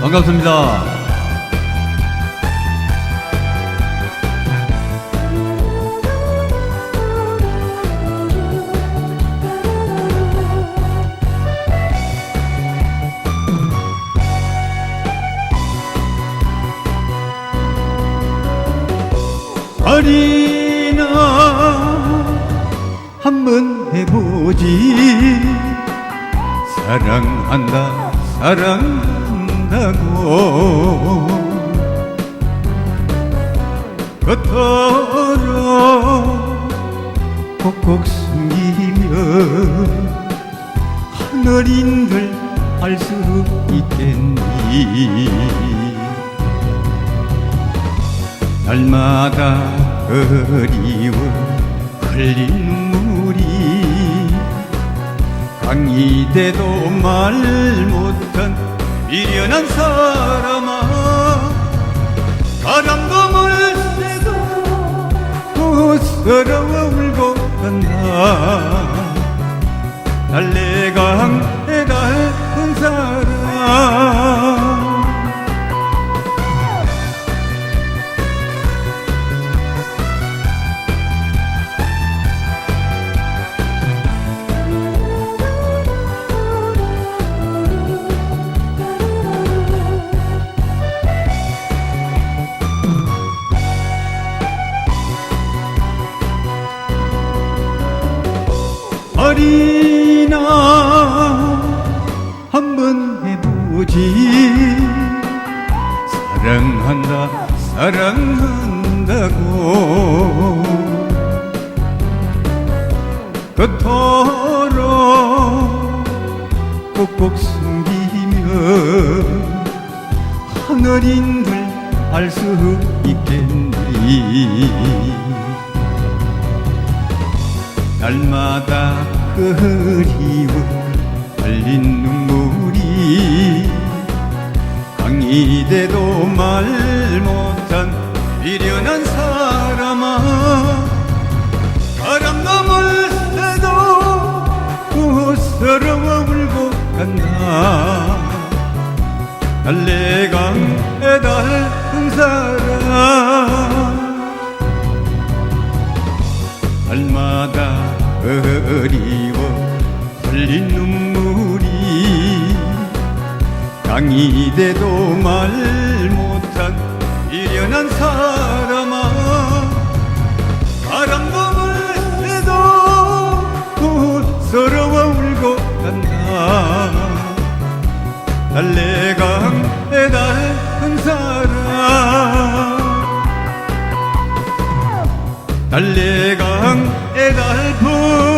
반갑습니다. 어린아 한번 해보지 사랑한다 사랑 한다고 겉으로 꼭꼭 숨기며 하늘인들 알 수 있겠니? 날마다 그리워 흘린 눈물이 강이 돼도 말 못한 미련한 사람아 바람도 물새도 고스러워 울고 간다. 달래강에 닿은 어린아 한번 해보지. 사랑한다 사랑한다고. 그토록 꼭꼭 숨기며 하늘인들 알 수 있겠니? 날마다 그리워 흘린 눈물이 강이 돼도 말 못한 미련한 사람아. 바람 넘을 새도 고스러워 울고 간다. 달래강에 닿은 사람 날마다 그리워 흘린 눈물이 강이 돼도 말 못한 미련한 사람아. 바람 넘을 새도 고스러워 울고 간다. 달래 달래강 애달픈